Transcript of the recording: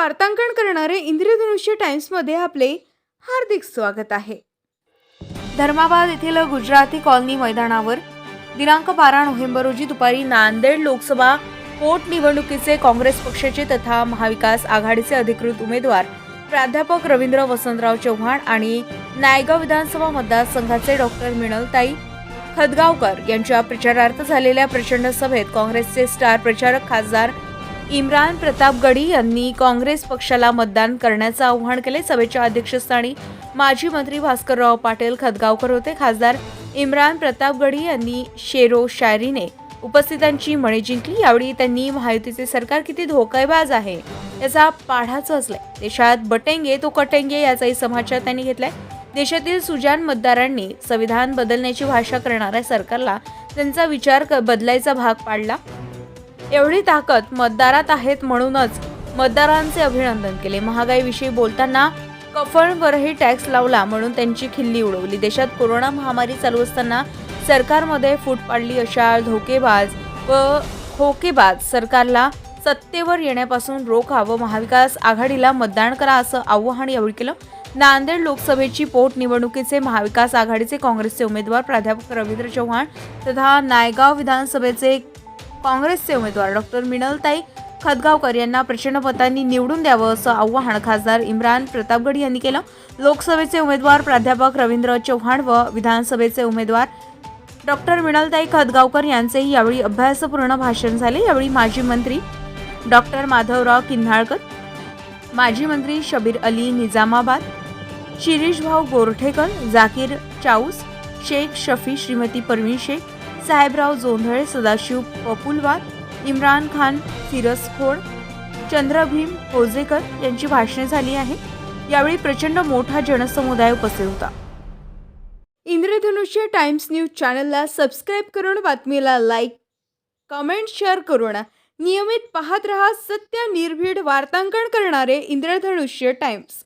वार्तांकन करणारे इंद्रधनुष्य टाइम्समध्ये आपले हार्दिक स्वागत आहे. धर्माबाद येथील गुजराती कॉलनी मैदानावर दिनांक बारा नोव्हेंबर रोजी दुपारी नांदेड लोकसभा पोटनिवडणुकीचे काँग्रेस पक्षाचे तथा महाविकास आघाडीचे अधिकृत उमेदवार प्राध्यापक रवींद्र वसंतराव चव्हाण आणि नायगाव विधानसभा मतदारसंघाचे डॉक्टर मिनलताई खदगावकर यांच्या प्रचारार्थ झालेल्या प्रचंड सभेत काँग्रेसचे स्टार प्रचारक खासदार इम्रान प्रतापगडी यांनी काँग्रेस पक्षाला मतदान करण्याचं आवाहन केले. सभेच्या अध्यक्षस्थानी माजी मंत्री भास्करराव पाटील खदगावकर होते. खासदार इम्रान प्रतापगडी यांनी शेरो शायरीने उपस्थितांची मणे जिंकली. यावेळी त्यांनी महायुतीचे सरकार किती धोकेबाज आहे याचा पाढाच असलाय. देशात बटेंगे तो कटेंगे याचाही समाचार त्यांनी घेतलाय. देशातील सुजान मतदारांनी संविधान बदलण्याची भाषा करणाऱ्या सरकारला त्यांचा विचार क- बदलायचा भाग पाडला. एवढी ताकद मतदारात आहेत म्हणूनच मतदारांचे अभिनंदन केले. महागाईविषयी बोलताना कफळवरही टॅक्स लावला म्हणून त्यांची खिल्ली उडवली. देशात कोरोना महामारी चालू असताना सरकारमध्ये फूट पाडली अशा धोकेबाज व खोकेबाज. सरकारला सत्तेवर येण्यापासून रोखा व महाविकास आघाडीला मतदान करा असं आव्हान यावेळी केलं. नांदेड लोकसभेची पोटनिवडणुकीचे महाविकास आघाडीचे काँग्रेसचे उमेदवार प्राध्यापक रवींद्र चव्हाण तथा नायगाव विधानसभेचे काँग्रेसचे उमेदवार डॉक्टर मिनलताई खदगावकर यांना प्रचंड मतांनी निवडून द्यावं असं आव्हान खासदार इम्रान प्रतापगड यांनी केलं. लोकसभेचे उमेदवार प्राध्यापक रवींद्र चव्हाण व विधानसभेचे उमेदवार डॉक्टर मिनलताई खदगावकर यांचेही यावेळी अभ्यासपूर्ण भाषण झाले. यावेळी माजी मंत्री डॉक्टर माधवराव किन्हाळकर माजी मंत्री शबीर अली निजामाबाद शिरीषभाऊ गोरठेकर जाकीर चाऊस शेख शफी श्रीमती परवीन शेख साहेबराव जोंधळे सदाशिव पपुलवार इम्रान खान सिरसखोड चंद्रभीम होजेकर यांची भाषणे झाली आहे. यावेळी प्रचंड मोठा जनसमुदाय उपस्थित होता. इंद्रधनुष्य टाइम्स न्यूज चॅनलला सबस्क्राईब करून बातमीला लाईक कमेंट शेअर करून नियमित पाहत रहा सत्य निर्भीड वार्तांकन करणारे इंद्रधनुष्य टाइम्स.